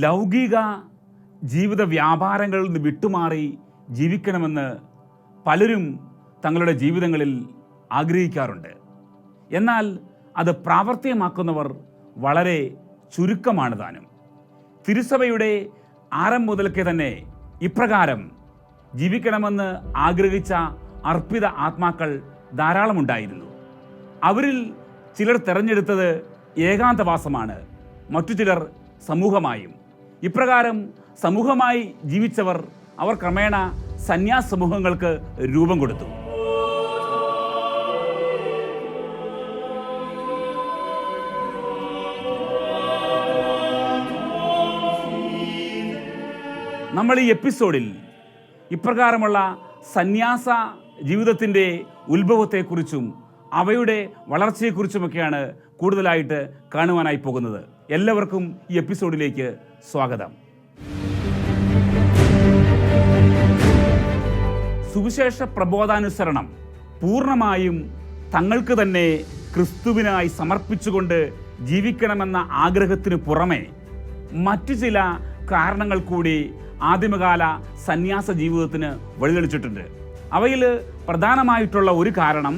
ലൗകിക ജീവിത വ്യാപാരങ്ങളിൽ നിന്ന് വിട്ടുമാറി ജീവിക്കണമെന്ന് പലരും തങ്ങളുടെ ജീവിതങ്ങളിൽ ആഗ്രഹിക്കാറുണ്ട്. എന്നാൽ അത് പ്രാവർത്തികമാക്കുന്നവർ വളരെ ചുരുക്കമാണ് താനും. തിരുസഭയുടെ ആരം മുതൽക്കേ തന്നെ ഇപ്രകാരം ജീവിക്കണമെന്ന് ആഗ്രഹിച്ച അർപ്പിത ആത്മാക്കൾ ധാരാളമുണ്ടായിരുന്നു അവരിൽ ചിലർ തിരഞ്ഞെടുത്തത് ഏകാന്തവാസമാണ്. മറ്റു ചിലർ സമൂഹമായും. ഇപ്രകാരം സമൂഹമായി ജീവിച്ചവർ അവർ ക്രമേണ സന്യാസ സമൂഹങ്ങൾക്ക് രൂപം കൊടുത്തു. നമ്മൾ ഈ എപ്പിസോഡിൽ ഇപ്രകാരമുള്ള സന്യാസ ജീവിതത്തിന്റെ ഉത്ഭവത്തെക്കുറിച്ചും അവയുടെ വളർച്ചയെക്കുറിച്ചുമൊക്കെയാണ് കൂടുതലായിട്ട് കാണുവാനായി പോകുന്നത്. എല്ലാവർക്കും ഈ എപ്പിസോഡിലേക്ക് സ്വാഗതം. സുവിശേഷ പ്രബോധാനുസരണം പൂർണമായും തങ്ങൾക്ക് തന്നെ ക്രിസ്തുവിനായി സമർപ്പിച്ചുകൊണ്ട് ജീവിക്കണമെന്ന ആഗ്രഹത്തിന് പുറമെ മറ്റു ചില കാരണങ്ങൾ കൂടി ആദിമകാല സന്യാസ ജീവിതത്തിന് വഴിതെളിച്ചിട്ടുണ്ട്. അവയിൽ പ്രധാനമായിട്ടുള്ള ഒരു കാരണം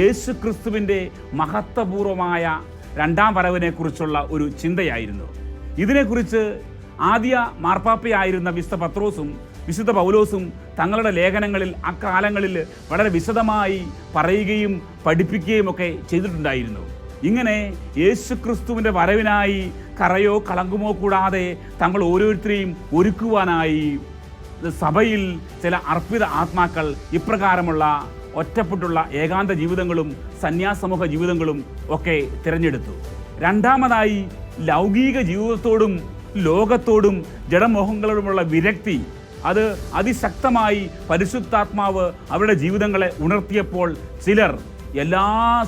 യേശു ക്രിസ്തുവിന്റെ മഹത്വപൂർവമായ രണ്ടാം വരവിനെക്കുറിച്ചുള്ള ഒരു ചിന്തയായിരുന്നു. ഇതിനെക്കുറിച്ച് ആദ്യ മാർപ്പാപ്പയായിരുന്ന വിശുദ്ധ പത്രോസും വിശുദ്ധ പൗലോസും തങ്ങളുടെ ലേഖനങ്ങളിൽ അക്കാലങ്ങളിൽ വളരെ വിശദമായി പറയുകയും പഠിപ്പിക്കുകയും ഒക്കെ ചെയ്തിട്ടുണ്ടായിരുന്നു. ഇങ്ങനെ യേശു ക്രിസ്തുവിന്റെ വരവിനായി കറയോ കളങ്കുമോ കൂടാതെ തങ്ങൾ ഓരോരുത്തരെയും ഒരുക്കുവാനായി സഭയിൽ ചില അർപ്പിത ആത്മാക്കൾ ഇപ്രകാരമുള്ള ഒറ്റപ്പെട്ടുള്ള ഏകാന്ത ജീവിതങ്ങളും സന്യാസമൂഹ ജീവിതങ്ങളും ഒക്കെ തിരഞ്ഞെടുത്തു. രണ്ടാമതായി ലൗകിക ജീവിതത്തോടും ലോകത്തോടും ജഡമോഹങ്ങളോടുമുള്ള വിരക്തി. അത് അതിശക്തമായി പരിശുദ്ധാത്മാവ് അവരുടെ ജീവിതങ്ങളെ ഉണർത്തിയപ്പോൾ ചിലർ എല്ലാ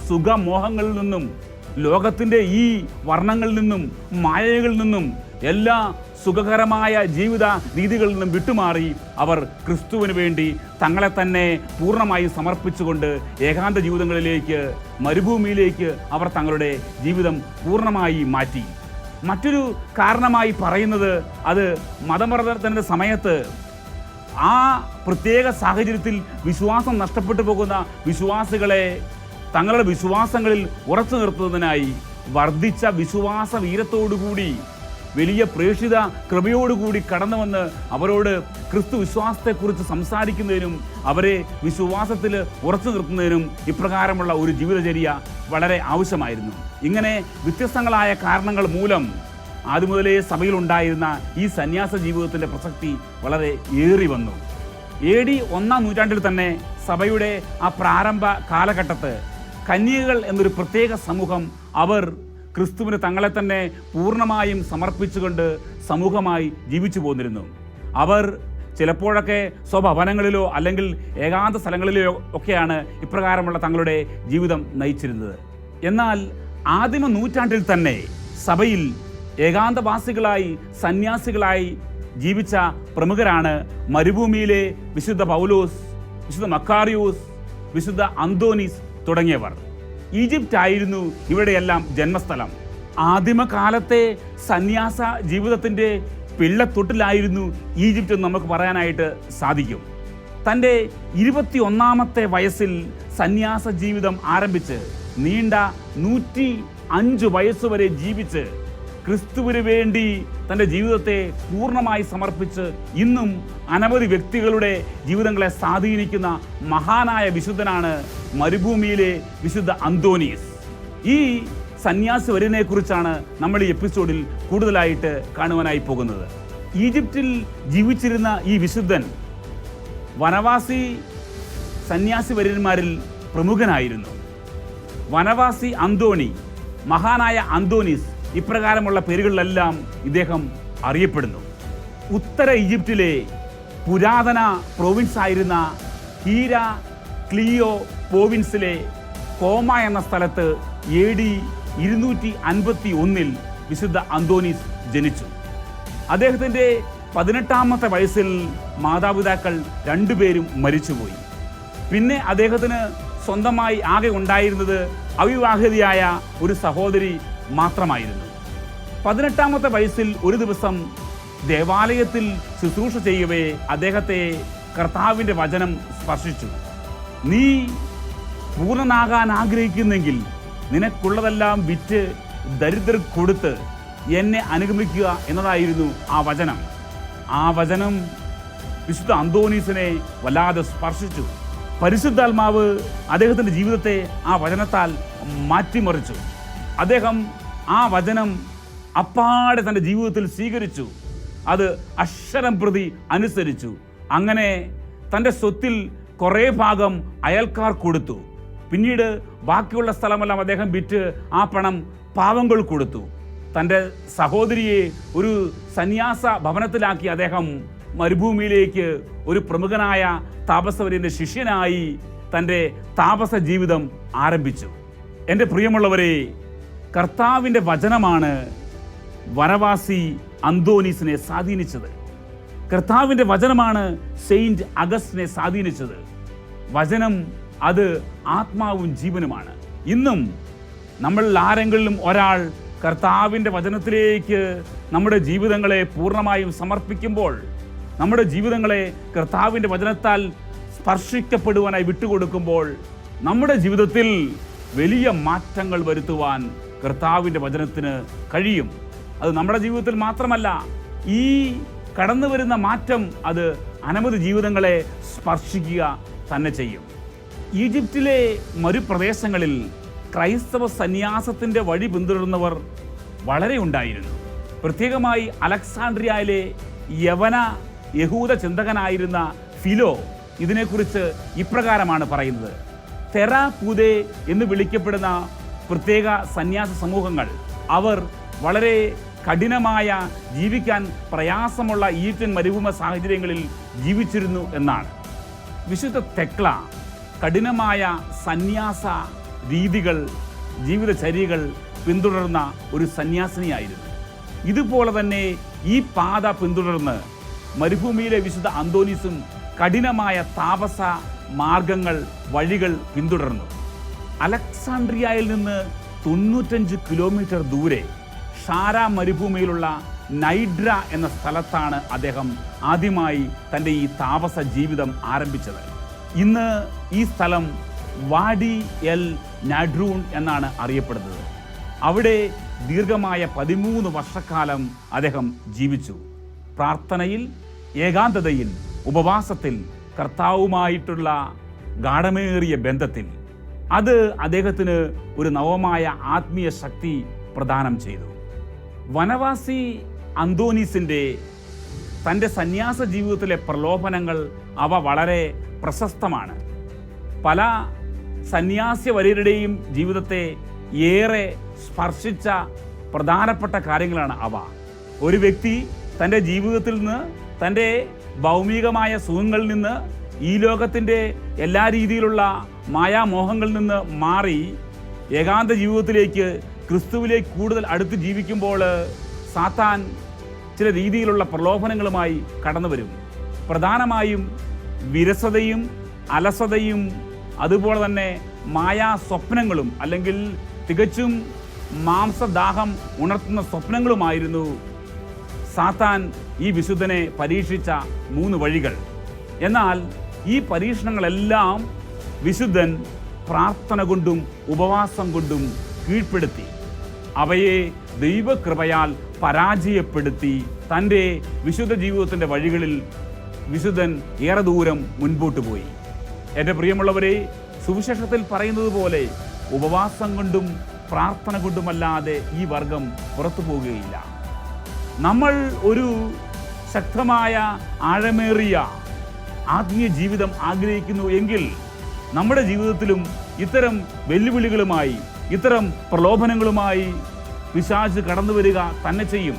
സുഖമോഹങ്ങളിൽ നിന്നും ലോകത്തിന്റെ ഈ വർണങ്ങളിൽ നിന്നും മായകളിൽ നിന്നും എല്ലാ സുഖകരമായ ജീവിത രീതികളിൽ നിന്നും വിട്ടുമാറി അവർ ക്രിസ്തുവിന് വേണ്ടി തങ്ങളെ തന്നെ പൂർണമായി സമർപ്പിച്ചുകൊണ്ട് ഏകാന്ത ജീവിതങ്ങളിലേക്ക് മരുഭൂമിയിലേക്ക് അവർ തങ്ങളുടെ ജീവിതം പൂർണമായി മാറ്റി. മറ്റൊരു കാരണമായി പറയുന്നത് അത് മതപ്രവർത്തനത്തിന്റെ സമയത്ത് ആ പ്രത്യേക സാഹചര്യത്തിൽ വിശ്വാസം നഷ്ടപ്പെട്ടു പോകുന്ന വിശ്വാസികളെ തങ്ങളുടെ വിശ്വാസങ്ങളിൽ ഉറച്ചു നിർത്തുന്നതിനായി വർദ്ധിച്ച വിശ്വാസ വീരത്തോടുകൂടി വലിയ പ്രേക്ഷിത കൃപയോടുകൂടി കടന്നു വന്ന് അവരോട് ക്രിസ്തു വിശ്വാസത്തെക്കുറിച്ച് സംസാരിക്കുന്നതിനും അവരെ വിശ്വാസത്തിൽ ഉറച്ചു നിർത്തുന്നതിനും ഇപ്രകാരമുള്ള ഒരു ജീവിതചര്യ വളരെ ആവശ്യമായിരുന്നു. ഇങ്ങനെ വ്യത്യസ്തങ്ങളായ കാരണങ്ങൾ മൂലം ആദ്യം മുതലേ സഭയിലുണ്ടായിരുന്ന ഈ സന്യാസ ജീവിതത്തിന്റെ പ്രസക്തി വളരെ ഏറി വന്നു. എ ഡി ഒന്നാം നൂറ്റാണ്ടിൽ തന്നെ സഭയുടെ ആ പ്രാരംഭ കാലഘട്ടത്ത് കന്യകകൾ എന്നൊരു പ്രത്യേക സമൂഹം അവർ ക്രിസ്തുവിന് തങ്ങളെ തന്നെ പൂർണമായും സമർപ്പിച്ചുകൊണ്ട് സമൂഹമായി ജീവിച്ചു പോന്നിരുന്നു. അവർ ചിലപ്പോഴൊക്കെ സ്വഭവനങ്ങളിലോ അല്ലെങ്കിൽ ഏകാന്ത സ്ഥലങ്ങളിലോ ഒക്കെയാണ് ഇപ്രകാരമുള്ള തങ്ങളുടെ ജീവിതം നയിച്ചിരുന്നത്. എന്നാൽ ആദിമ നൂറ്റാണ്ടിൽ തന്നെ സഭയിൽ ഏകാന്തവാസികളായി സന്യാസികളായി ജീവിച്ച പ്രമുഖരാണ് മരുഭൂമിയിലെ വിശുദ്ധ പൗലോസ് വിശുദ്ധ മക്കാറിയോസ് വിശുദ്ധ അന്തോനീസ് തുടങ്ങിയവർ. ഈജിപ്റ്റ് ആയിരുന്നു ഇവിടെയെല്ലാം ജന്മസ്ഥലം. ആദിമകാലത്തെ സന്യാസ ജീവിതത്തിന്റെ പിള്ളത്തൊട്ടിലായിരുന്നു ഈജിപ്റ്റ് നമുക്ക് പറയാനായിട്ട് സാധിക്കും. തന്റെ ഇരുപത്തി ഒന്നാമത്തെ വയസ്സിൽ സന്യാസ ജീവിതം ആരംഭിച്ച് നീണ്ട നൂറ്റി അഞ്ച് വയസ്സുവരെ ജീവിച്ച് ക്രിസ്തുവിന് വേണ്ടി തന്റെ ജീവിതത്തെ പൂർണമായി സമർപ്പിച്ച് ഇന്നും അനവധി വ്യക്തികളുടെ ജീവിതങ്ങളെ സ്വാധീനിക്കുന്ന മഹാനായ വിശുദ്ധനാണ് മരുഭൂമിയിലെ വിശുദ്ധ അന്തോനീസ് ഈ സന്യാസി വരിനെ കുറിച്ചാണ് നമ്മൾ ഈ എപ്പിസോഡിൽ കൂടുതലായിട്ട് കാണുവാനായി പോകുന്നത്. ഈജിപ്തിൽ ജീവിച്ചിരുന്ന ഈ വിശുദ്ധൻ വനവാസി സന്യാസി വര്യന്മാരിൽ പ്രമുഖനായിരുന്നു. വനവാസി അന്തോണി മഹാനായ അന്തോനീസ് ഇപ്രകാരമുള്ള പേരുകളിലെല്ലാം ഇദ്ദേഹം അറിയപ്പെടുന്നു. ഉത്തര ഈജിപ്തിലെ പുരാതന പ്രോവിൻസ് ആയിരുന്ന ഹീര ക്ലിയോ പ്രോവിൻസിലെ കോമ എന്ന സ്ഥലത്ത് എ ഡി ഇരുന്നൂറ്റി അൻപത്തി ഒന്നിൽ വിശുദ്ധ അന്തോനീസ് ജനിച്ചു. അദ്ദേഹത്തിന്റെ പതിനെട്ടാമത്തെ വയസ്സിൽ മാതാപിതാക്കൾ രണ്ടുപേരും മരിച്ചുപോയി. പിന്നെ അദ്ദേഹത്തിന് സ്വന്തമായി ആകെ ഉണ്ടായിരുന്നത് അവിവാഹിതയായ ഒരു സഹോദരി മാത്രമായിരുന്നു. പതിനെട്ടാമത്തെ വയസ്സിൽ ഒരു ദിവസം ദേവാലയത്തിൽ ശുശ്രൂഷ ചെയ്യവേ അദ്ദേഹത്തെ കർത്താവിന്റെ വചനം സ്പർശിച്ചു. നീ പൂർണനാകാൻ ആഗ്രഹിക്കുന്നെങ്കിൽ നിനക്കുള്ളതെല്ലാം വിറ്റ് ദരിദ്രർ കൊടുത്ത് എന്നെ അനുഗമിക്കുക എന്നതായിരുന്നു ആ വചനം. ആ വചനം വിശുദ്ധ അന്തോണീസിനെ വല്ലാതെ സ്പർശിച്ചു. പരിശുദ്ധാത്മാവ് അദ്ദേഹത്തിന്റെ ജീവിതത്തെ ആ വചനത്താൽ മാറ്റിമറിച്ചു. അദ്ദേഹം ആ വചനം അപ്പാടെ തന്റെ ജീവിതത്തിൽ സ്വീകരിച്ചു. അത് അക്ഷരം പ്രതി അനുസരിച്ചു. അങ്ങനെ തന്റെ സ്വത്തിൽ കുറേ ഭാഗം അയൽക്കാർ കൊടുത്തു. പിന്നീട് ബാക്കിയുള്ള സ്ഥലമെല്ലാം അദ്ദേഹം വിറ്റ് ആ പണം പാവങ്ങൾ കൊടുത്തു. തന്റെ സഹോദരിയെ ഒരു സന്യാസ ഭവനത്തിലാക്കി അദ്ദേഹം മരുഭൂമിയിലേക്ക് ഒരു പ്രമുഖനായ താപസവര്യന്റെ ശിഷ്യനായി തന്റെ താപസ ജീവിതം ആരംഭിച്ചു. എന്റെ പ്രിയമുള്ളവരെ കർത്താവിന്റെ വചനമാണ് വരവാസി അന്തോനീസിനെ സ്വാധീനിച്ചത്. കർത്താവിന്റെ വചനമാണ് സെയിന്റ് അഗസ്റ്റിനെ സ്വാധീനിച്ചത്. വചനം അത് ആത്മാവും ജീവനുമാണ്. ഇന്നും നമ്മൾ ആരെങ്കിലും ഒരാൾ കർത്താവിന്റെ വചനത്തിലേക്ക് നമ്മുടെ ജീവിതങ്ങളെ പൂർണമായും സമർപ്പിക്കുമ്പോൾ നമ്മുടെ ജീവിതങ്ങളെ കർത്താവിന്റെ വചനത്താൽ സ്പർശിക്കപ്പെടുവാനായി വിട്ടുകൊടുക്കുമ്പോൾ നമ്മുടെ ജീവിതത്തിൽ വലിയ മാറ്റങ്ങൾ വരുത്തുവാൻ കർത്താവിന്റെ വചനത്തിന് കഴിയും. അത് നമ്മുടെ ജീവിതത്തിൽ മാത്രമല്ല ഈ കടന്നു വരുന്ന മാറ്റം അത് അനവധി ജീവിതങ്ങളെ സ്പർശിക്കുക തന്നെ ചെയ്യും. ഈജിപ്തിലെ മരുപ്രദേശങ്ങളിൽ ക്രൈസ്തവ സന്യാസത്തിന്റെ വഴി പിന്തുടരുന്നവർ വളരെ ഉണ്ടായിരുന്നു. പ്രത്യേകമായി അലക്സാണ്ട്രിയയിലെ യവന യഹൂദ ചിന്തകനായിരുന്ന ഫിലോ ഇതിനെക്കുറിച്ച് ഇപ്രകാരമാണ് പറയുന്നത്. തെറ പൂതെ എന്ന് വിളിക്കപ്പെടുന്ന പ്രത്യേക സന്യാസ സമൂഹങ്ങൾ. അവർ വളരെ കഠിനമായ ജീവിക്കാൻ പ്രയാസമുള്ള ഈറ്റൻ മരുഭൂമ സാഹചര്യങ്ങളിൽ ജീവിച്ചിരുന്നു എന്നാണ്. വിശുദ്ധ തെക്ല കഠിനമായ സന്യാസ രീതികൾ ജീവിതചര്യകൾ പിന്തുടർന്ന ഒരു സന്യാസിനിയായിരുന്നു. ഇതുപോലെ തന്നെ ഈ പാത പിന്തുടർന്ന് മരുഭൂമിയിലെ വിശുദ്ധ അന്തോനീസും കഠിനമായ താപസ മാർഗങ്ങൾ വഴികൾ പിന്തുടർന്നു. അലക്സാണ്ട്രിയയിൽ നിന്ന് തൊണ്ണൂറ്റഞ്ച് കിലോമീറ്റർ ദൂരെ ഷാര മരുഭൂമിയിലുള്ള നൈഡ്ര എന്ന സ്ഥലത്താണ് അദ്ദേഹം ആദ്യമായി തന്റെ ഈ താപസ ജീവിതം ആരംഭിച്ചത്. ഇന്ന് ഈ സ്ഥലം വാഡി എൽ നാഡ്രൂൺ എന്നാണ് അറിയപ്പെടുന്നത്. അവിടെ ദീർഘമായ പതിമൂന്ന് വർഷക്കാലം അദ്ദേഹം ജീവിച്ചു. പ്രാർത്ഥനയിൽ ഏകാന്തതയിൽ ഉപവാസത്തിൽ കർത്താവുമായിട്ടുള്ള ഗാഠമേറിയ ബന്ധത്തിൽ അത് അദ്ദേഹത്തിന് ഒരു നവമായ ആത്മീയ ശക്തി പ്രദാനം ചെയ്തു. വനവാസി അന്തോനീസിന്റെ തന്റെ സന്യാസ ജീവിതത്തിലെ പ്രലോഭനങ്ങൾ അവ വളരെ പ്രശസ്തമാണ്. പല സന്യാസിവര്യരുടെയും ജീവിതത്തെ ഏറെ സ്പർശിച്ച പ്രധാനപ്പെട്ട കാര്യങ്ങളാണ് അവ. ഒരു വ്യക്തി തന്റെ ജീവിതത്തിൽ നിന്ന് തന്റെ ഭൗമികമായ സുഖങ്ങളിൽ നിന്ന് ഈ ലോകത്തിന്റെ എല്ലാ രീതിയിലുള്ള മായാമോഹങ്ങളിൽ നിന്ന് മാറി ഏകാന്ത ജീവിതത്തിലേക്ക് ക്രിസ്തുവിലേക്ക് കൂടുതൽ അടുത്ത് ജീവിക്കുമ്പോൾ സാത്താൻ ചില രീതിയിലുള്ള പ്രലോഭനങ്ങളുമായി കടന്നു വരും. പ്രധാനമായും വിരസതയും അലസതയും അതുപോലെ തന്നെ മായാ സ്വപ്നങ്ങളും അല്ലെങ്കിൽ തികച്ചും മാംസദാഹം ഉണർത്തുന്ന സ്വപ്നങ്ങളുമായിരുന്നു സാത്താൻ ഈ വിശുദ്ധനെ പരീക്ഷിച്ച മൂന്ന് വഴികൾ. എന്നാൽ ഈ പരീക്ഷണങ്ങളെല്ലാം വിശുദ്ധൻ പ്രാർത്ഥന കൊണ്ടും ഉപവാസം കൊണ്ടും കീഴ്പ്പെടുത്തി. അവയെ ദൈവകൃപയാൽ പരാജയപ്പെടുത്തി തന്റെ വിശുദ്ധ ജീവിതത്തിന്റെ വഴികളിൽ വിശുദ്ധൻ ഏറെ ദൂരം മുൻപോട്ട് പോയി. എന്റെ പ്രിയമുള്ളവരെ സുവിശേഷത്തിൽ പറയുന്നത് പോലെ ഉപവാസം കൊണ്ടും പ്രാർത്ഥന കൊണ്ടുമല്ലാതെ ഈ വർഗം പുറത്തു പോകുകയില്ല നമ്മൾ ഒരു ശക്തമായ ആഴമേറിയ ആത്മീയ ജീവിതം ആഗ്രഹിക്കുന്നു എങ്കിൽ നമ്മുടെ ജീവിതത്തിലും ഇത്തരം വെല്ലുവിളികളുമായി ഇത്തരം പ്രലോഭനങ്ങളുമായി പിശാച് കടന്നു വരിക തന്നെ ചെയ്യും.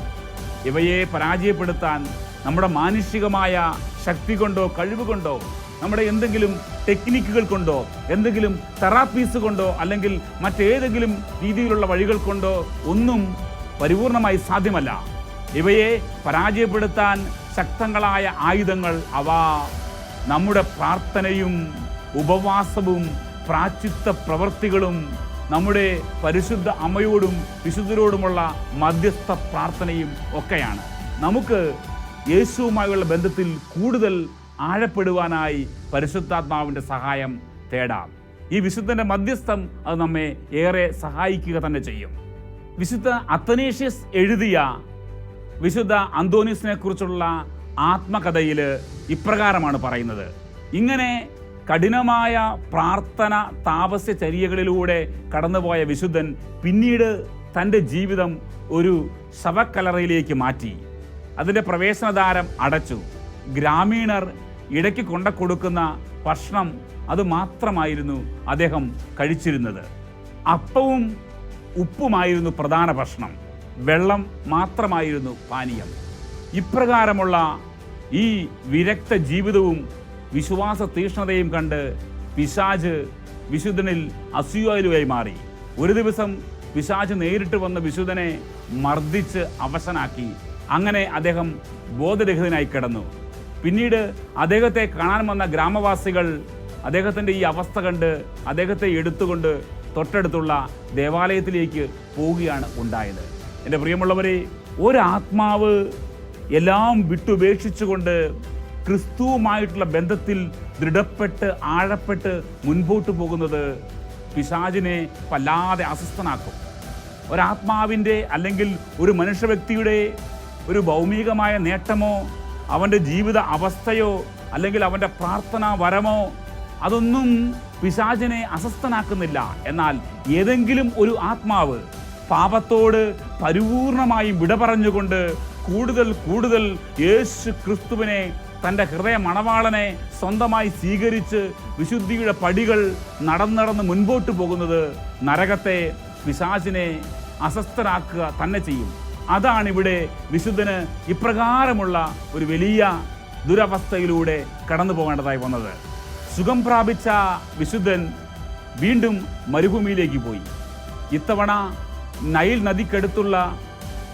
ഇവയെ പരാജയപ്പെടുത്താൻ നമ്മുടെ മാനുഷികമായ ശക്തി കൊണ്ടോ കഴിവ് കൊണ്ടോ നമ്മുടെ എന്തെങ്കിലും ടെക്നിക്കുകൾ കൊണ്ടോ എന്തെങ്കിലും തെറാപ്പീസ് കൊണ്ടോ അല്ലെങ്കിൽ മറ്റേതെങ്കിലും രീതിയിലുള്ള വഴികൾ കൊണ്ടോ ഒന്നും പരിപൂർണമായി സാധ്യമല്ല. ഇവയെ പരാജയപ്പെടുത്താൻ ശക്തങ്ങളായ ആയുധങ്ങൾ അവ നമ്മുടെ പ്രാർത്ഥനയും ഉപവാസവും പ്രാച്ചിത്ത പ്രവൃത്തികളും നമ്മുടെ പരിശുദ്ധ അമ്മയോടും വിശുദ്ധരോടുമുള്ള മധ്യസ്ഥ പ്രാർത്ഥനയും ഒക്കെയാണ്. നമുക്ക് യേശുവുമായുള്ള ബന്ധത്തിൽ കൂടുതൽ ആഴപ്പെടുവാനായി പരിശുദ്ധാത്മാവിന്റെ സഹായം തേടാം. ഈ വിശുദ്ധന്റെ മധ്യസ്ഥം അത് നമ്മെ ഏറെ സഹായിക്കുക തന്നെ ചെയ്യും. വിശുദ്ധ അത്തനേഷ്യസ് എഴുതിയ വിശുദ്ധ അന്തോനീസിനെ കുറിച്ചുള്ള ആത്മകഥയിൽ ഇപ്രകാരമാണ് പറയുന്നത്. ഇങ്ങനെ കഠിനമായ പ്രാർത്ഥന താപസ്യചര്യകളിലൂടെ കടന്നുപോയ വിശുദ്ധൻ പിന്നീട് തന്റെ ജീവിതം ഒരു ശവക്കലറയിലേക്ക് മാറ്റി. അതിന്റെ പ്രവേശനദ്വാരം അടച്ചു. ഗ്രാമീണർ ഇടയ്ക്ക് കൊണ്ട കൊടുക്കുന്ന ഭക്ഷണം അത് മാത്രമായിരുന്നു അദ്ദേഹം കഴിച്ചിരുന്നത്. അപ്പവും ഉപ്പുമായിരുന്നു പ്രധാന ഭക്ഷണം. വെള്ളം മാത്രമായിരുന്നു പാനീയം. ഇപ്രകാരമുള്ള ഈ വിരക്ത ജീവിതവും വിശ്വാസ തീഷ്ണതയും കണ്ട് പിശാജ് വിശുദ്ധനിൽ അസൂയാലുവായി മാറി. ഒരു ദിവസം പിശാജ് നേരിട്ട് വന്ന വിശുദ്ധനെ മർദ്ദിച്ച് അവശനാക്കി. അങ്ങനെ അദ്ദേഹം ബോധരഹിതനായി കിടന്നു. പിന്നീട് അദ്ദേഹത്തെ കാണാൻ വന്ന ഗ്രാമവാസികൾ അദ്ദേഹത്തിന്റെ ഈ അവസ്ഥ കണ്ട് അദ്ദേഹത്തെ എടുത്തുകൊണ്ട് തൊട്ടടുത്തുള്ള ദേവാലയത്തിലേക്ക് പോവുകയാണ് ഉണ്ടായത്. എന്റെ പ്രിയമുള്ളവരെ ഒരാത്മാവ് എല്ലാം വിട്ടുപേക്ഷിച്ചുകൊണ്ട് ക്രിസ്തുവുമായിട്ടുള്ള ബന്ധത്തിൽ ദൃഢപ്പെട്ട് ആഴപ്പെട്ട് മുൻപോട്ട് പോകുന്നത് പിശാചിനെ വല്ലാതെ അസ്വസ്ഥനാക്കും. ഒരാത്മാവിന്റെ അല്ലെങ്കിൽ ഒരു മനുഷ്യ വ്യക്തിയുടെ ഒരു ഭൗമികമായ നേട്ടമോ അവന്റെ ജീവിത അവസ്ഥയോ അല്ലെങ്കിൽ അവന്റെ പ്രാർത്ഥന വരമോ അതൊന്നും പിശാചിനെ അസ്വസ്ഥനാക്കുന്നില്ല. എന്നാൽ ഏതെങ്കിലും ഒരു ആത്മാവ് പാപത്തോട് പരിപൂർണമായും വിട പറഞ്ഞുകൊണ്ട് കൂടുതൽ കൂടുതൽ യേശു ക്രിസ്തുവിനെ തന്റെ ഹൃദയ മണവാളനെ സ്വന്തമായി സ്വീകരിച്ച് വിശുദ്ധിയുടെ പടികൾ നടന്നടന്ന് മുൻപോട്ട് പോകുന്നത് നരകത്തെ പിശാചിനെ അസ്വസ്ഥരാക്കുക തന്നെ ചെയ്യും. അതാണ് ഇവിടെ വിശുദ്ധന് ഇപ്രകാരമുള്ള ഒരു വലിയ ദുരവസ്ഥയിലൂടെ കടന്നു പോകേണ്ടതായി വന്നത്. സുഖം പ്രാപിച്ച വിശുദ്ധൻ വീണ്ടും മരുഭൂമിയിലേക്ക് പോയി. ഇത്തവണ നൈൽ നദിക്കടുത്തുള്ള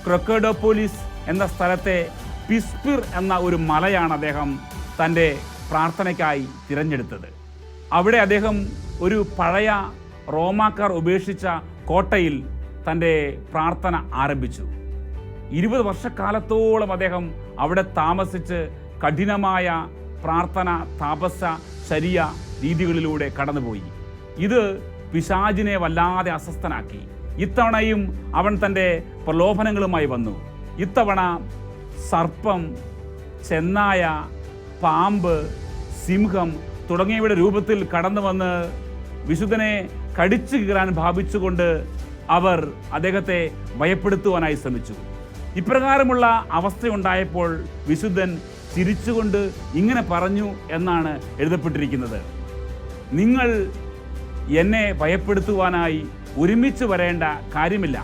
ക്രൊക്കഡോപോലിസ് എന്ന സ്ഥലത്തെ പിസ്പിർ എന്ന ഒരു മലയാണ് അദ്ദേഹം തന്റെ പ്രാർത്ഥനയ്ക്കായി തിരഞ്ഞെടുത്തത്. അവിടെ അദ്ദേഹം ഒരു പഴയ റോമാക്കാർ ഉപേക്ഷിച്ച കോട്ടയിൽ തന്റെ പ്രാർത്ഥന ആരംഭിച്ചു. ഇരുപത് വർഷക്കാലത്തോളം അദ്ദേഹം അവിടെ താമസിച്ച് കഠിനമായ പ്രാർത്ഥന താപസ ശരിയ രീതികളിലൂടെ കടന്നുപോയി. ഇത് പിശാജിനെ വല്ലാതെ അസ്വസ്ഥനാക്കി. ഇത്തവണയും അവൻ തന്റെ പ്രലോഭനങ്ങളുമായി വന്നു. ഇത്തവണ സർപ്പം ചെന്നായ പാമ്പ് സിംഹം തുടങ്ങിയവയുടെ രൂപത്തിൽ കടന്നു വന്ന് വിശുദ്ധനെ കടിച്ചു കീറാൻ ഭാവിച്ചുകൊണ്ട് അവർ അദ്ദേഹത്തെ ഭയപ്പെടുത്തുവാനായി ശ്രമിച്ചു. ഇപ്രകാരമുള്ള അവസ്ഥയുണ്ടായപ്പോൾ വിശുദ്ധൻ ചിരിച്ചുകൊണ്ട് ഇങ്ങനെ പറഞ്ഞു എന്നാണ് എഴുതപ്പെട്ടിരിക്കുന്നത്. നിങ്ങൾ എന്നെ ഭയപ്പെടുത്തുവാനായി ഒരുമിച്ച് വരേണ്ട കാര്യമില്ല.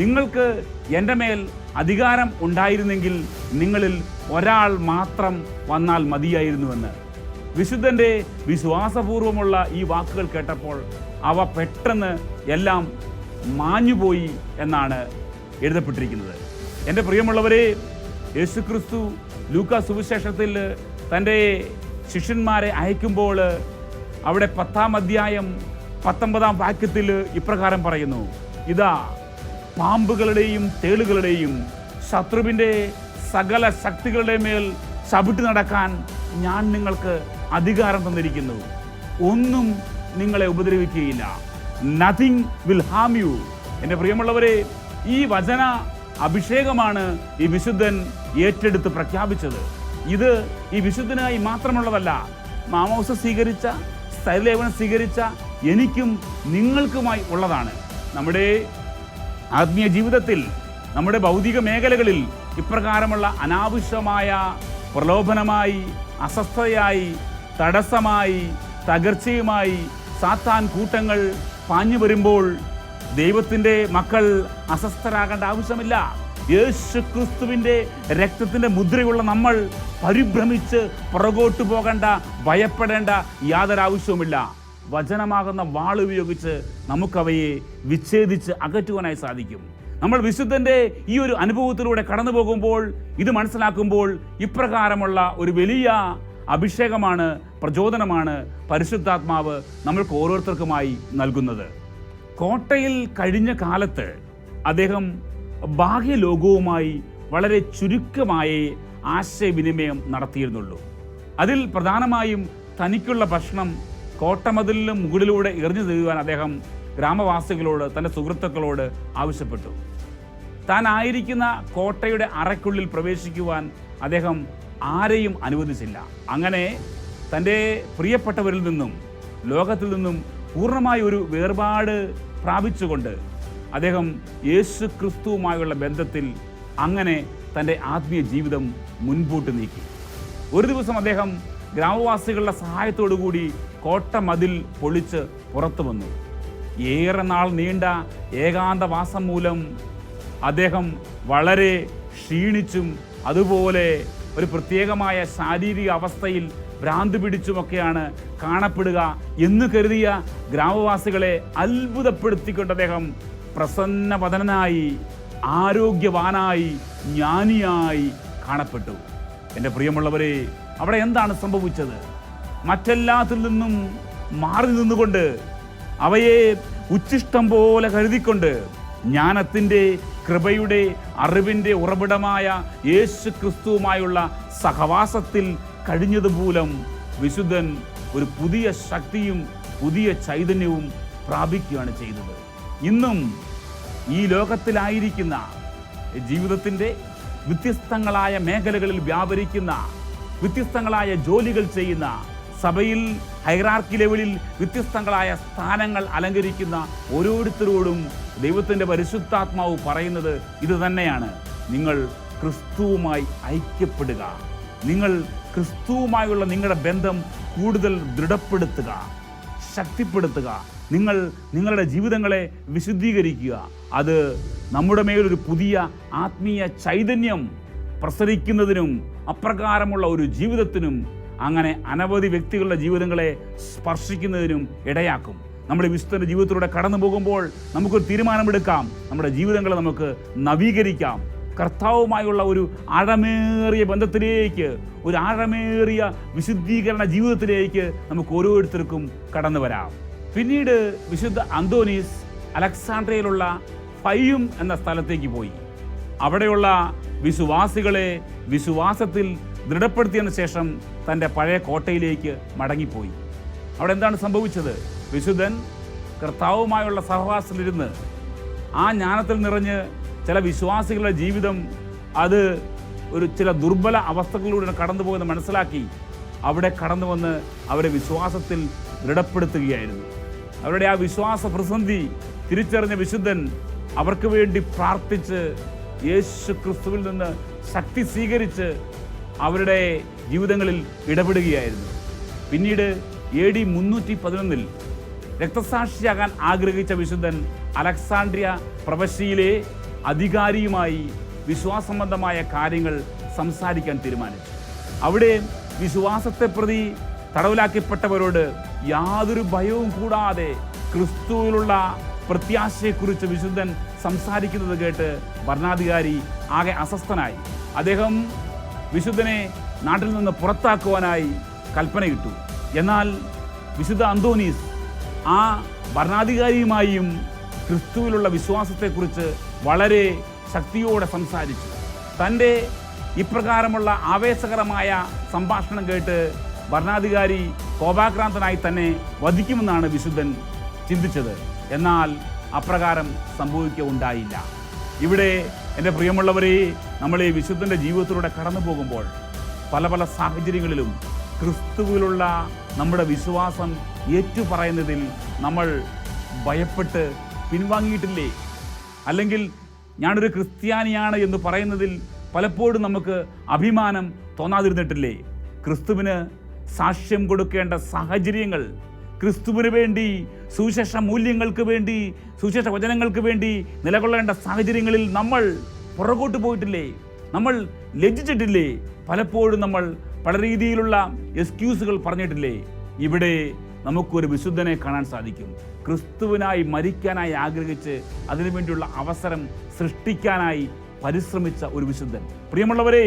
നിങ്ങൾക്ക് എന്റെ മേൽ അധികാരം ഉണ്ടായിരുന്നെങ്കിൽ നിങ്ങളിൽ ഒരാൾ മാത്രം വന്നാൽ മതിയായിരുന്നുവെന്ന്. വിശുദ്ധന്റെ വിശ്വാസപൂർവമുള്ള ഈ വാക്കുകൾ കേട്ടപ്പോൾ അവ പെട്ടെന്ന് എല്ലാം മാഞ്ഞുപോയി എന്നാണ് എഴുതപ്പെട്ടിരിക്കുന്നത്. എന്റെ പ്രിയമുള്ളവരെ യേശുക്രിസ്തു ലൂക്ക സുവിശേഷത്തിൽ തന്റെ ശിഷ്യന്മാരെ അയക്കുമ്പോൾ അവിടെ പത്താം അധ്യായം പത്തൊമ്പതാം വാക്യത്തിൽ ഇപ്രകാരം പറയുന്നു. ഇതാ പാമ്പുകളുടെയും തേളുകളുടെയും ശത്രുവിന്റെ സകല ശക്തികളുടെ മേൽ ചവിട്ടി നടക്കാൻ ഞാൻ നിങ്ങൾക്ക് അധികാരം തന്നിരിക്കുന്നു. ഒന്നും നിങ്ങളെ ഉപദ്രവിക്കുകയില്ല. നത്തിങ് വിൽ ഹാം യു എന്റെ പ്രിയമുള്ളവരെ ഈ വചന അഭിഷേകമാണ് ഈ വിശുദ്ധൻ ഏറ്റെടുത്ത് പ്രഖ്യാപിച്ചത്. ഇത് ഈ വിശുദ്ധനായി മാത്രമുള്ളതല്ല മാമോസ സ്വീകരിച്ച സ്ഥലേവനം സ്വീകരിച്ച എനിക്കും നിങ്ങൾക്കുമായി ഉള്ളതാണ്. നമ്മുടെ ആത്മീയ ജീവിതത്തിൽ നമ്മുടെ ഭൗതിക മേഖലകളിൽ ഇപ്രകാരമുള്ള അനാവശ്യമായ പ്രലോഭനമായി അസ്വസ്ഥതയായി തടസ്സമായി തകർച്ചയുമായി സാത്താൻ കൂട്ടങ്ങൾ പാഞ്ഞു വരുമ്പോൾ ദൈവത്തിന്റെ മക്കൾ അസ്വസ്ഥരാകേണ്ട ആവശ്യമില്ല. യേശു ക്രിസ്തുവിന്റെ രക്തത്തിന്റെ മുദ്രയുള്ള നമ്മൾ പരിഭ്രമിച്ച് പുറകോട്ട് പോകേണ്ട ഭയപ്പെടേണ്ട യാതൊരു ആവശ്യവുമില്ല വചനമാകുന്ന വാൾ ഉപയോഗിച്ച് നമുക്കവയെ വിച്ഛേദിച്ച് അകറ്റുവാനായി സാധിക്കും. നമ്മൾ വിശുദ്ധന്റെ ഈ ഒരു അനുഭവത്തിലൂടെ കടന്നു പോകുമ്പോൾ ഇത് മനസ്സിലാക്കുമ്പോൾ ഇപ്രകാരമുള്ള ഒരു വലിയ അഭിഷേകമാണ് പ്രചോദനമാണ് പരിശുദ്ധാത്മാവ് നമ്മൾക്ക് ഓരോരുത്തർക്കുമായി നൽകുന്നത്. കോട്ടയിൽ കഴിഞ്ഞ കാലത്ത് അദ്ദേഹം ബാഹ്യലോകവുമായി വളരെ ചുരുക്കമായി ആശയവിനിമയം നടത്തിയിരുന്നുള്ളൂ. അതിൽ പ്രധാനമായും തനിക്കുള്ള ഭക്ഷണം കോട്ടമതിലിന് മുകളിലൂടെ എറിഞ്ഞു തീരുവാൻ അദ്ദേഹം ഗ്രാമവാസികളോട് തന്റെ സുഹൃത്തുക്കളോട് ആവശ്യപ്പെട്ടു. താൻ ആയിരിക്കുന്ന കോട്ടയുടെ അറയ്ക്കുള്ളിൽ പ്രവേശിക്കുവാൻ അദ്ദേഹം ആരെയും അനുവദിച്ചില്ല. അങ്ങനെ തന്റെ പ്രിയപ്പെട്ടവരിൽ നിന്നും ലോകത്തിൽ നിന്നും പൂർണമായ ഒരു വേർപാട് പ്രാപിച്ചുകൊണ്ട് അദ്ദേഹം യേശു ക്രിസ്തുവുമായുള്ള ബന്ധത്തിൽ അങ്ങനെ തന്റെ ആത്മീയ ജീവിതം മുൻപോട്ട് നീക്കി. ഒരു ദിവസം അദ്ദേഹം ഗ്രാമവാസികളുടെ സഹായത്തോടു കൂടി കോട്ട മതിൽ പൊളിച്ച് പുറത്തു വന്നു. ഏറെ നാൾ നീണ്ട ഏകാന്തവാസം മൂലം അദ്ദേഹം വളരെ ക്ഷീണിച്ചും അതുപോലെ ഒരു പ്രത്യേകമായ ശാരീരിക അവസ്ഥയിൽ ഭ്രാന്ത് പിടിച്ചുമൊക്കെയാണ് കാണപ്പെടുക എന്ന് കരുതിയ ഗ്രാമവാസികളെ അത്ഭുതപ്പെടുത്തിക്കൊണ്ട് അദ്ദേഹം പ്രസന്നവദനായി ആരോഗ്യവാനായി ജ്ഞാനിയായി കാണപ്പെട്ടു. എന്റെ പ്രിയമുള്ളവരെ അവിടെ എന്താണ് സംഭവിച്ചത്? മറ്റെല്ലാത്തിൽ നിന്നും മാറി നിന്നുകൊണ്ട് അവയെ ഉച്ചിഷ്ടം പോലെ കരുതിക്കൊണ്ട് ജ്ഞാനത്തിന്റെ കൃപയുടെ അറിവിന്റെ ഉറവിടമായ യേശു ക്രിസ്തുവുമായുള്ള സഹവാസത്തിൽ കഴിഞ്ഞതുമൂലം വിശുദ്ധൻ ഒരു പുതിയ ശക്തിയും പുതിയ ചൈതന്യവും പ്രാപിക്കുകയാണ് ചെയ്തത്. ഇന്നും ഈ ലോകത്തിലായിരിക്കുന്ന ജീവിതത്തിന്റെ വ്യത്യസ്തങ്ങളായ മേഖലകളിൽ വ്യാപരിക്കുന്ന വ്യത്യസ്തങ്ങളായ ജോലികൾ ചെയ്യുന്ന സഭയിൽ ഹൈറാർക്കി ലെവലിൽ വ്യത്യസ്തങ്ങളായ സ്ഥാനങ്ങൾ അലങ്കരിക്കുന്ന ഓരോരുത്തരോടും ദൈവത്തിന്റെ പരിശുദ്ധാത്മാവ് പറയുന്നത് ഇത് തന്നെയാണ്. നിങ്ങൾ ക്രിസ്തുവുമായി ഐക്യപ്പെടുക. നിങ്ങൾ ക്രിസ്തുവുമായുള്ള നിങ്ങളുടെ ബന്ധം കൂടുതൽ ദൃഢപ്പെടുത്തുക ശക്തിപ്പെടുത്തുക. നിങ്ങൾ നിങ്ങളുടെ ജീവിതങ്ങളെ വിശുദ്ധീകരിക്കുക. അത് നമ്മുടെ മേലൊരു പുതിയ ആത്മീയ ചൈതന്യം പ്രസരിക്കുന്നതിനും അപ്രകാരമുള്ള ഒരു ജീവിതത്തിനും അങ്ങനെ അനവധി വ്യക്തികളുടെ ജീവിതങ്ങളെ സ്പർശിക്കുന്നതിനും ഇടയാക്കും. നമ്മുടെ വിശുദ്ധന്റെ ജീവിതത്തിലൂടെ കടന്നു പോകുമ്പോൾ നമുക്കൊരു തീരുമാനമെടുക്കാം. നമ്മുടെ ജീവിതങ്ങളെ നമുക്ക് നവീകരിക്കാം. കർത്താവുമായുള്ള ഒരു ആഴമേറിയ ബന്ധത്തിലേക്ക് ഒരു ആഴമേറിയ വിശുദ്ധീകരണ ജീവിതത്തിലേക്ക് നമുക്ക് ഓരോരുത്തർക്കും കടന്നു വരാം. പിന്നീട് വിശുദ്ധ അന്തോനീസ് അലക്സാണ്ട്രയിലുള്ള ഫയ്യും എന്ന സ്ഥലത്തേക്ക് പോയി. അവിടെയുള്ള വിശ്വാസികളെ വിശ്വാസത്തിൽ ദൃഢപ്പെടുത്തിയതിനു ശേഷം തന്റെ പഴയ കോട്ടയിലേക്ക് മടങ്ങിപ്പോയി. അവിടെ എന്താണ് സംഭവിച്ചത്? വിശുദ്ധൻ കർത്താവുമായുള്ള സഹവാസത്തിലിരുന്ന് ആ ജ്ഞാനത്തിൽ നിറഞ്ഞ് ചില വിശ്വാസികളുടെ ജീവിതം അത് ഒരു ചില ദുർബല അവസ്ഥകളിലൂടെ കടന്നു പോകുന്നത് മനസ്സിലാക്കി അവിടെ കടന്നു വന്ന് അവരെ വിശ്വാസത്തിൽ ദൃഢപ്പെടുത്തുകയായിരുന്നു. അവരുടെ ആ വിശ്വാസ പ്രതിസന്ധി തിരിച്ചറിഞ്ഞ വിശുദ്ധൻ അവർക്ക് വേണ്ടി പ്രാർത്ഥിച്ച് യേശു ക്രിസ്തുവിൽ നിന്ന് ശക്തി സ്വീകരിച്ച് അവരുടെ ജീവിതങ്ങളിൽ ഇടപെടുകയായിരുന്നു. പിന്നീട് എ ഡി മുന്നൂറ്റി പതിനൊന്നിൽ രക്തസാക്ഷിയാകാൻ ആഗ്രഹിച്ച വിശുദ്ധൻ അലക്സാണ്ട്രിയ പ്രവശ്യയിലെ അധികാരിയുമായി വിശ്വാസംബന്ധമായ കാര്യങ്ങൾ സംസാരിക്കാൻ തീരുമാനിച്ചു. അവിടെ വിശ്വാസത്തെ പ്രതി തടവിലാക്കപ്പെട്ടവരോട് യാതൊരു ഭയവും കൂടാതെ ക്രിസ്തുവിലുള്ള പ്രത്യാശയെക്കുറിച്ച് വിശുദ്ധൻ സംസാരിക്കുന്നത് കേട്ട് ഭരണാധികാരി ആകെ അസ്വസ്ഥനായി. അദ്ദേഹം വിശുദ്ധനെ നാട്ടിൽ നിന്ന് പുറത്താക്കുവാനായി കൽപ്പന കൽപ്പനയിട്ടു. എന്നാൽ വിശുദ്ധ അന്തോനീസ് ആ ഭരണാധികാരിയുമായും ക്രിസ്തുവിലുള്ള വിശ്വാസത്തെക്കുറിച്ച് വളരെ ശക്തിയോടെ സംസാരിച്ചു. തന്റെ ഇപ്രകാരമുള്ള ആവേശകരമായ സംഭാഷണം കേട്ട് ഭരണാധികാരി കോപാക്രാന്തനായി തന്നെ വധിക്കുമെന്നാണ് വിശുദ്ധൻ ചിന്തിച്ചത്. എന്നാൽ അപ്രകാരം സംഭവിക്കുകയുണ്ടായില്ല ഇവിടെ എന്റെ പ്രിയമുള്ളവരെ നമ്മൾ ഈ വിശുദ്ധന്റെ ജീവിതത്തിലൂടെ കടന്നു പോകുമ്പോൾ പല പല സാഹചര്യങ്ങളിലും ക്രിസ്തുവിലുള്ള നമ്മുടെ വിശ്വാസം ഏറ്റുപറയുന്നതിൽ നമ്മൾ ഭയപ്പെട്ട് പിൻവാങ്ങിയിട്ടില്ലേ? അല്ലെങ്കിൽ ഞാനൊരു ക്രിസ്ത്യാനിയാണ് എന്ന് പറയുന്നതിൽ പലപ്പോഴും നമുക്ക് അഭിമാനം തോന്നാതിരുന്നിട്ടില്ലേ? ക്രിസ്തുവിന് സാക്ഷ്യം കൊടുക്കേണ്ട സാഹചര്യങ്ങൾ ക്രിസ്തുവിന് വേണ്ടി സുവിശേഷ മൂല്യങ്ങൾക്ക് വേണ്ടി സുവിശേഷ വചനങ്ങൾക്ക് വേണ്ടി നിലകൊള്ളേണ്ട സാഹചര്യങ്ങളിൽ നമ്മൾ പുറകോട്ട് പോയിട്ടില്ലേ? നമ്മൾ ലജ്ജിച്ചിട്ടില്ലേ? പലപ്പോഴും നമ്മൾ പല രീതിയിലുള്ള എക്സ്ക്യൂസുകൾ പറഞ്ഞിട്ടില്ലേ? ഇവിടെ നമുക്കൊരു വിശുദ്ധനെ കാണാൻ സാധിക്കും. ക്രിസ്തുവിനായി മരിക്കാനായി ആഗ്രഹിച്ച് അതിനുവേണ്ടിയുള്ള അവസരം സൃഷ്ടിക്കാനായി പരിശ്രമിച്ച ഒരു വിശുദ്ധൻ. പ്രിയമുള്ളവരെ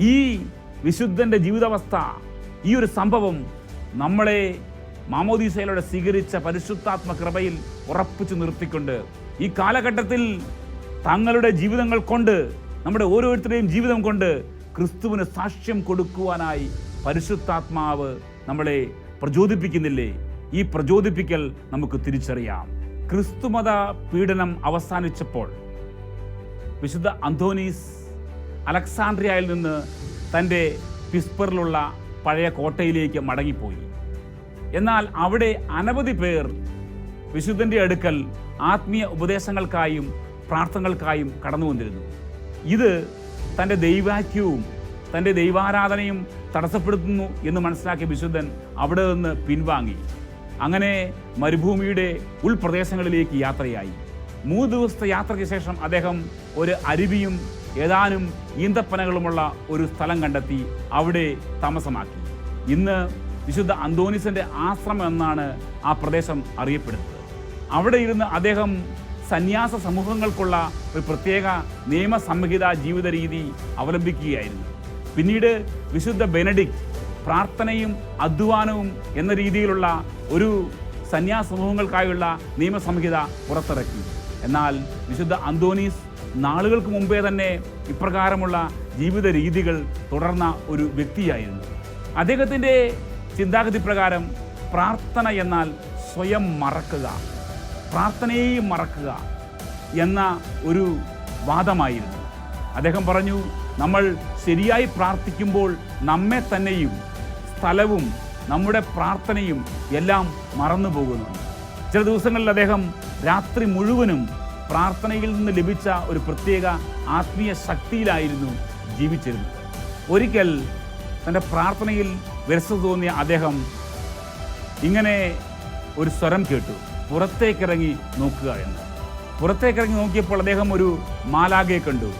ഈ വിശുദ്ധന്റെ ജീവിതാവസ്ഥ ഈ ഒരു സംഭവം നമ്മളെ മാമോദീസയിലൂടെ സ്വീകരിച്ച പരിശുദ്ധാത്മ കൃപയിൽ ഉറപ്പിച്ചു നിർത്തിക്കൊണ്ട് ഈ കാലഘട്ടത്തിൽ തങ്ങളുടെ ജീവിതങ്ങൾ കൊണ്ട് നമ്മുടെ ഓരോരുത്തരുടെയും ജീവിതം കൊണ്ട് ക്രിസ്തുവിന് സാക്ഷ്യം കൊടുക്കുവാനായി പരിശുദ്ധാത്മാവ് നമ്മളെ പ്രചോദിപ്പിക്കുന്നില്ലേ? ഈ പ്രചോദിപ്പിക്കൽ നമുക്ക് തിരിച്ചറിയാം. ക്രിസ്തുമത പീഡനം അവസാനിച്ചപ്പോൾ വിശുദ്ധ അന്തോനീസ് അലക്സാണ്ട്രിയയിൽ നിന്ന് തന്റെ പിസ്പറിലുള്ള പഴയ കോട്ടയിലേക്ക് മടങ്ങിപ്പോയി. എന്നാൽ അവിടെ അനവധി പേർ വിശുദ്ധന്റെ അടുക്കൽ ആത്മീയ ഉപദേശങ്ങൾക്കായും പ്രാർത്ഥനകൾക്കായും കടന്നു വന്നിരുന്നു ഇത് തന്റെ ദൈവാക്യവും തന്റെ ദൈവാരാധനയും തടസ്സപ്പെടുത്തുന്നു എന്ന് മനസ്സിലാക്കിയ വിശുദ്ധൻ അവിടെ നിന്ന് പിൻവാങ്ങി. അങ്ങനെ മരുഭൂമിയുടെ ഉൾപ്രദേശങ്ങളിലേക്ക് യാത്രയായി. മൂന്ന് ദിവസത്തെ യാത്രയ്ക്ക് ശേഷം അദ്ദേഹം ഒരു അരുവിയും ഏതാനും ഈന്തപ്പനകളുമുള്ള ഒരു സ്ഥലം കണ്ടെത്തി അവിടെ താമസമാക്കി. ഇന്ന് വിശുദ്ധ അന്തോണിസിന്റെ ആശ്രമം എന്നാണ് ആ പ്രദേശം അറിയപ്പെടുന്നത്. അവിടെ ഇരുന്ന് അദ്ദേഹം സന്യാസ സമൂഹങ്ങൾക്കുള്ള ഒരു പ്രത്യേക നിയമസംഹിത ജീവിത രീതി അവലംബിക്കുകയായിരുന്നു. പിന്നീട് വിശുദ്ധ ബെനഡിക് പ്രാർത്ഥനയും അധ്വാനവും എന്ന രീതിയിലുള്ള ഒരു സന്യാസ സമൂഹങ്ങൾക്കായുള്ള നിയമസംഹിത പുറത്തിറക്കി. എന്നാൽ വിശുദ്ധ അന്തോണീസ് നാളുകൾക്ക് മുമ്പേ തന്നെ ഇപ്രകാരമുള്ള ജീവിത രീതികൾ തുടർന്ന ഒരു വ്യക്തിയായിരുന്നു. അദ്ദേഹത്തിന്റെ ചിന്താഗതി പ്രകാരം പ്രാർത്ഥന എന്നാൽ സ്വയം മറക്കുക പ്രാർത്ഥനയെയും മറക്കുക എന്ന ഒരു വാദമായിരുന്നു. അദ്ദേഹം പറഞ്ഞു നമ്മൾ ശരിയായി പ്രാർത്ഥിക്കുമ്പോൾ നമ്മെ തന്നെയും സ്ഥലവും നമ്മുടെ പ്രാർത്ഥനയും എല്ലാം മറന്നു പോകുന്നു ചില ദിവസങ്ങളിൽ അദ്ദേഹം രാത്രി മുഴുവനും പ്രാർത്ഥനയിൽ നിന്ന് ലഭിച്ച ഒരു പ്രത്യേക ആത്മീയ ശക്തിയിലായിരുന്നു ജീവിച്ചിരുന്നത്. ഒരിക്കൽ തന്റെ പ്രാർത്ഥനയിൽ വിരസത തോന്നിയ അദ്ദേഹം ഇങ്ങനെ ഒരു സ്വരം കേട്ടു. പുറത്തേക്കിറങ്ങി നോക്കുക എന്ന്. പുറത്തേക്കിറങ്ങി നോക്കിയപ്പോൾ അദ്ദേഹം ഒരു മാലാകയെ കണ്ടു.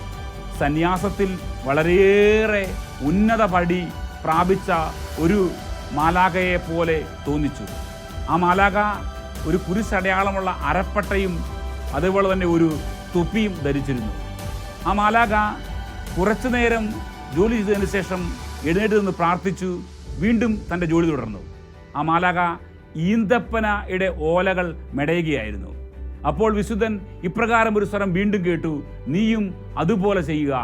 സന്യാസത്തിൽ വളരെയേറെ ഉന്നത പടി പ്രാപിച്ച ഒരു മാലാകയെ പോലെ തോന്നിച്ചു. ആ മാലാക ഒരു കുരിശടയാളമുള്ള അരപ്പട്ടയും അതേപോലെ തന്നെ ഒരു തൊപ്പിയും ധരിച്ചിരുന്നു. ആ മാലാക കുറച്ചു നേരം ജോലി ചെയ്തതിന് ശേഷം എഴുന്നേറ്റ് നിന്ന് പ്രാർത്ഥിച്ചു വീണ്ടും തന്റെ ജോലി തുടർന്നു. ആ മാലാക ഈന്തപ്പനയുടെ ഓലകൾ മെടയുകയായിരുന്നു. അപ്പോൾ വിശുദ്ധൻ ഇപ്രകാരം ഒരു സ്വരം വീണ്ടും കേട്ടു നീയും അതുപോലെ ചെയ്യുക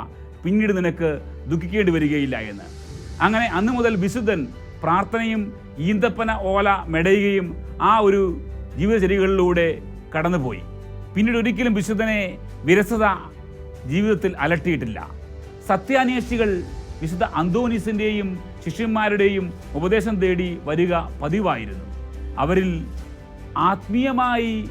പിന്നീട് നിനക്ക് ദുഃഖിക്കേണ്ടി വരികയില്ല എന്ന്. അങ്ങനെ അന്ന് മുതൽ വിശുദ്ധൻ പ്രാർത്ഥനയും ഈന്തപ്പന ഓല മെടയുകയും ആ ഒരു ജീവിതചര്യകളിലൂടെ കടന്നുപോയി. പിന്നീട് ഒരിക്കലും വിശുദ്ധനെ വിരസത ജീവിതത്തിൽ അലട്ടിയിട്ടില്ല. സത്യാന്വേഷികൾ വിശുദ്ധ അന്തോനീസിന്റെയും ശിഷ്യന്മാരുടെയും ഉപദേശം തേടി വരിക പതിവായിരുന്നു. അവരിൽ ആത്മീയമായി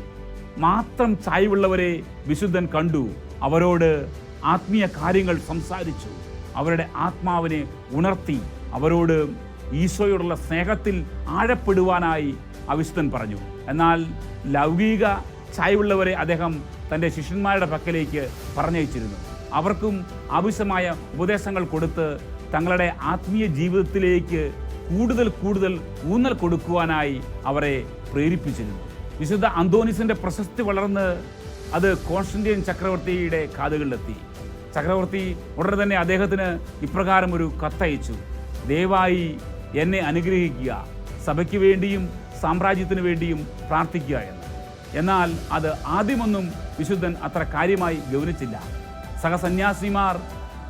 മാത്രം ചായ്വുള്ളവരെ വിശുദ്ധൻ കണ്ടു. അവരോട് ആത്മീയ കാര്യങ്ങൾ സംസാരിച്ചു. അവരുടെ ആത്മാവിനെ ഉണർത്തി. അവരോട് ഈശോയോടുള്ള സ്നേഹത്തിൽ ആഴപ്പെടുവാനായി അവിശുദ്ധൻ പറഞ്ഞു. എന്നാൽ ലൗകിക ചായ്വുള്ളവരെ അദ്ദേഹം തന്റെ ശിഷ്യന്മാരുടെ പക്കലേക്ക് പറഞ്ഞയച്ചിരുന്നു. അവർക്കും ആവശ്യമായ ഉപദേശങ്ങൾ കൊടുത്ത് തങ്ങളുടെ ആത്മീയ ജീവിതത്തിലേക്ക് കൂടുതൽ കൂടുതൽ ഊന്നൽ കൊടുക്കുവാനായി അവരെ പ്രേരിപ്പിച്ചിരുന്നു. വിശുദ്ധ അന്തോനിസിന്റെ പ്രശസ്തി വളർന്ന് അത് കോൺസ്റ്റന്റീൻ ചക്രവർത്തിയുടെ കാതുകളിലെത്തി. ചക്രവർത്തി ഉടനെ തന്നെ അദ്ദേഹത്തിന് ഇപ്രകാരം ഒരു കത്തയച്ചു. ദയവായി എന്നെ അനുഗ്രഹിക്കുക. സഭയ്ക്ക് വേണ്ടിയും സാമ്രാജ്യത്തിന് വേണ്ടിയും പ്രാർത്ഥിക്കുക എന്ന്. എന്നാൽ അത് ആദ്യമൊന്നും വിശുദ്ധൻ അത്ര കാര്യമായി ഗൗനിച്ചില്ല. സഹസന്യാസിമാർ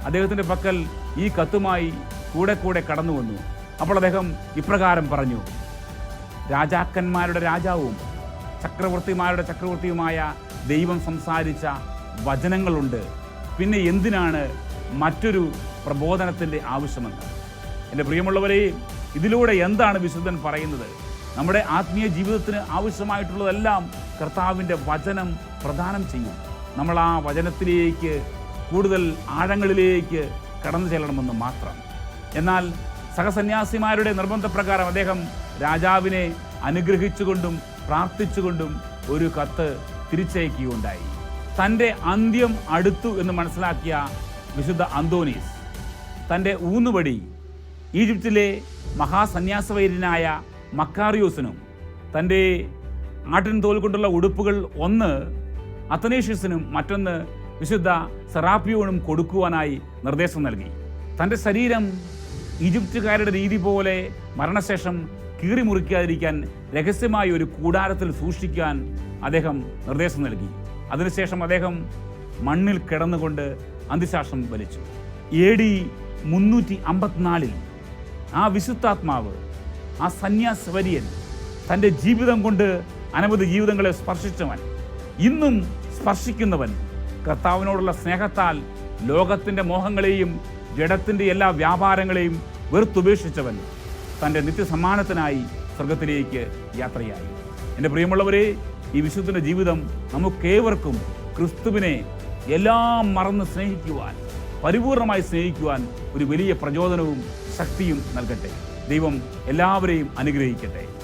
അദ്ദേഹത്തിന്റെ പക്കൽ ഈ കത്തുമായി കൂടെ കൂടെ കടന്നു വന്നു. അപ്പോൾ അദ്ദേഹം ഇപ്രകാരം പറഞ്ഞു രാജാക്കന്മാരുടെ രാജാവും ചക്രവർത്തിമാരുടെ ചക്രവർത്തിയുമായ ദൈവം സംസാരിച്ച വചനങ്ങളുണ്ട്. പിന്നെ എന്തിനാണ് മറ്റൊരു പ്രബോധനത്തിന്റെ ആവശ്യമെന്ന് എന്റെ പ്രിയമുള്ളവരെ ഇതിലൂടെ എന്താണ് വിശുദ്ധൻ പറയുന്നത്? നമ്മുടെ ആത്മീയ ജീവിതത്തിന് ആവശ്യമായിട്ടുള്ളതെല്ലാം കർത്താവിന്റെ വചനം പ്രദാനം ചെയ്യും. നമ്മൾ ആ വചനത്തിലേക്ക് കൂടുതൽ ആഴങ്ങളിലേക്ക് കടന്നു ചെല്ലണമെന്ന് മാത്രം. എന്നാൽ സഹസന്യാസിമാരുടെ നിർബന്ധപ്രകാരം അദ്ദേഹം രാജാവിനെ അനുഗ്രഹിച്ചുകൊണ്ടും പ്രാർത്ഥിച്ചുകൊണ്ടും ഒരു കത്ത് തിരിച്ചയക്കുകയുണ്ടായി. തന്റെ അന്ത്യം അടുത്തു എന്ന് മനസ്സിലാക്കിയ വിശുദ്ധ അന്തോനീസ് തന്റെ ഊന്നുപടി ഈജിപ്തിലെ മഹാസന്യാസവൈര്യനായ മക്കാറിയോസിനും തന്റെ ആട്ടിൻ തോൽ കൊണ്ടുള്ള ഉടുപ്പുകൾ ഒന്ന് അത്തനേഷ്യസിനും മറ്റൊന്ന് വിശുദ്ധ സെറാപ്പിയോനും കൊടുക്കുവാനായി നിർദ്ദേശം നൽകി. തന്റെ ശരീരം ഈജിപ്തുകാരുടെ രീതി പോലെ മരണശേഷം കീറി മുറിക്കാതിരിക്കാൻ രഹസ്യമായി ഒരു കൂടാരത്തിൽ സൂക്ഷിക്കാൻ അദ്ദേഹം നിർദ്ദേശം നൽകി. അതിനുശേഷം അദ്ദേഹം മണ്ണിൽ കിടന്നുകൊണ്ട് അന്ത്യശാസം വലിച്ചു. എ ഡി മുന്നൂറ്റി അമ്പത്തിനാലിൽ ആ വിശുദ്ധാത്മാവ് ആ സന്യാസവര്യൻ തന്റെ ജീവിതം കൊണ്ട് അനവധി ജീവിതങ്ങളെ സ്പർശിച്ചവൻ. ഇന്നും സ്പർശിക്കുന്നവൻ കർത്താവിനോടുള്ള സ്നേഹത്താൽ ലോകത്തിന്റെ മോഹങ്ങളെയും ജഡത്തിന്റെ എല്ലാ വ്യാപാരങ്ങളെയും വെറുത്തുപേക്ഷിച്ചവൻ തന്റെ നിത്യസമ്മാനത്തിനായി സ്വർഗത്തിലേക്ക് യാത്രയായി. എന്റെ പ്രിയമുള്ളവരെ ഈ വിശുദ്ധന്റെ ജീവിതം നമുക്കേവർക്കും ക്രിസ്തുവിനെ എല്ലാം മറന്ന് സ്നേഹിക്കുവാൻ പരിപൂർണമായി സ്നേഹിക്കുവാൻ ഒരു വലിയ പ്രചോദനവും ശക്തിയും നൽകട്ടെ. ദൈവം എല്ലാവരെയും അനുഗ്രഹിക്കട്ടെ.